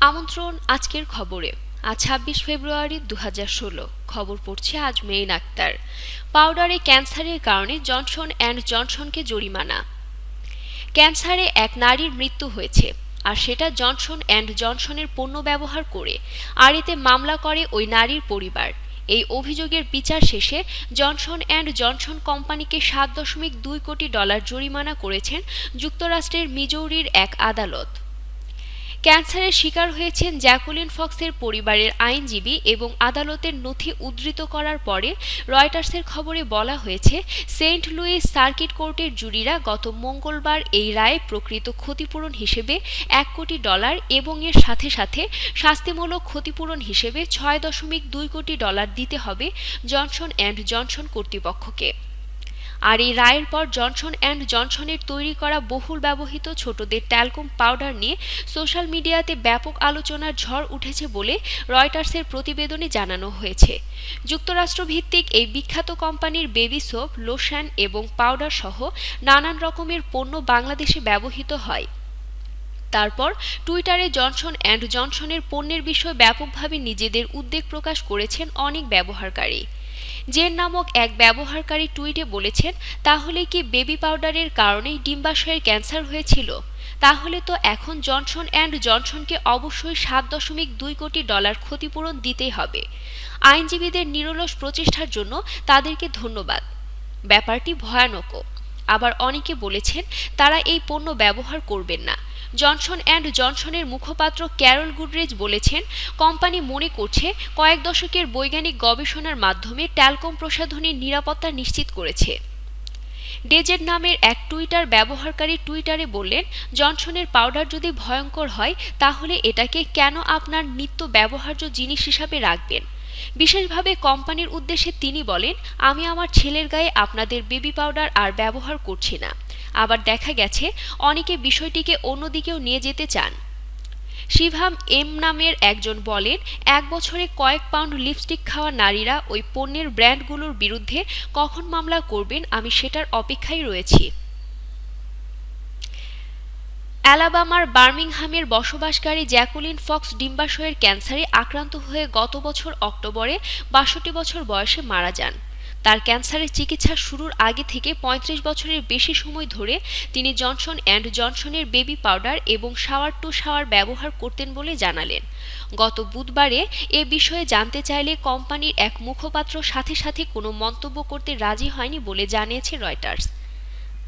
আমন্ত্রণ আজকের খবরে। আজ ছাব্বিশ ফেব্রুয়ারি দু হাজার ষোলো। খবর পড়ছে আজ মেইন আক্তার। পাউডারে ক্যান্সারের কারণে জনসন অ্যান্ড জনসনকে জরিমানা। ক্যান্সারে এক নারীর মৃত্যু হয়েছে, আর সেটা জনসন অ্যান্ড জনসনের পণ্য ব্যবহার করে। আর এতে মামলা করে ওই নারীর পরিবার। এই অভিযোগের বিচার শেষে জনসন অ্যান্ড জনসন কোম্পানিকে সাত দশমিক দুই কোটি ডলার জরিমানা করেছেন যুক্তরাষ্ট্রের মিজৌরির এক আদালত। ক্যান্সারের শিকার হয়েছেন জ্যাকুলিন ফক্সের পরিবারের আইনজীবী এবং আদালতের নথি উদ্ধৃত করার পরে রয়টার্সের খবরে বলা হয়েছে, সেন্ট লুইস সার্কিট কোর্টের জুরিরা গত মঙ্গলবার এই রায়ে প্রকৃত ক্ষতিপূরণ হিসেবে এক কোটি ডলার এবং এর সাথে সাথে শাস্তিমূলক ক্ষতিপূরণ হিসেবে ছয় দশমিক দুই কোটি ডলার দিতে হবে জনসন অ্যান্ড জনসন কর্তৃপক্ষকে। আর এই রায়ের পর জনসন অ্যান্ড জনসনের তৈরি করা বহুল ব্যবহৃত ছোটদের ট্যালকম পাউডার নিয়ে সোশ্যাল মিডিয়াতে ব্যাপক আলোচনার ঝড় উঠেছে বলে রয়টার্সের প্রতিবেদনে জানানো হয়েছে। যুক্তরাষ্ট্রভিত্তিক এই বিখ্যাত কোম্পানির বেবি সোপ, লোশন এবং পাউডার সহ নানান রকমের পণ্য বাংলাদেশে ব্যবহৃত হয়। তারপর টুইটারে জনসন অ্যান্ড জনসনের পণ্যের বিষয়ে ব্যাপকভাবে নিজেদের উদ্বেগ প্রকাশ করেছেন অনেক ব্যবহারকারী। জেন নামক এক ব্যবহারকারী টুইটে বলেছেন, তাহলে কি বেবি পাউডারের কারণেই ডিম্বাশয়ের ক্যান্সার হয়েছিল? তাহলে তো এখন জনসন অ্যান্ড জনসনকে অবশ্যই সাত দশমিক দুই কোটি ডলার ক্ষতিপূরণ দিতেই হবে। আইনজীবীদের নিরলস প্রচেষ্টার জন্য তাদেরকে ধন্যবাদ। ব্যাপারটি ভয়ানকও। আবার অনেকে বলেছেন, তারা এই পণ্য ব্যবহার করবেন না। জনসন অ্যান্ড জনসনের মুখপাত্র ক্যারল গুডরেজ বলেছেন, কোম্পানি মনে করছে কয়েক দশকের বৈজ্ঞানিক গবেষণার মাধ্যমে ট্যালকম প্রসাধনীর নিরাপত্তা নিশ্চিত করেছে। ডেজেড নামের এক টুইটার ব্যবহারকারী টুইটারে বললেন, জনসনের পাউডার যদি ভয়ঙ্কর হয়, তাহলে এটাকে কেন আপনার নিত্য ব্যবহার্য জিনিস হিসাবে রাখবেন? বিশেষভাবে কোম্পানির উদ্দেশ্যে তিনি বলেন, আমি আমার ছেলের গায়ে আপনাদের বেবি পাউডার আর ব্যবহার করছি না। আবার দেখা গেছে, অনেকে বিষয়টিকে অন্যদিকেও নিয়ে যেতে চান। শিভাম এম নামের একজন বলেন, এক বছরে কয়েক পাউন্ড লিপস্টিক খাওয়া নারীরা ওই পণ্যের ব্র্যান্ডগুলোর বিরুদ্ধে কখন মামলা করবেন আমি সেটার অপেক্ষায় রয়েছি। অ্যালাবামার বার্মিংহামের বসবাসকারী জ্যাকুলিন ফক্স ডিম্বাশয়ের ক্যান্সারে আক্রান্ত হয়ে গত বছর অক্টোবরে বাষট্টি বছর বয়সে মারা যান। তার ক্যান্সারের চিকিৎসা শুরুর আগে থেকে ৩৫ বছরের বেশি সময় ধরে তিনি জনসন অ্যান্ড জনসনের বেবি পাউডার এবং শাওয়ার টু শাওয়ার ব্যবহার করতেন বলে জানালেন। গত বুধবারে এ বিষয়ে জানতে চাইলে কোম্পানির এক মুখপাত্র সাথে সাথে কোনো মন্তব্য করতে রাজি হয়নি বলে জানিয়েছে রয়টার্স।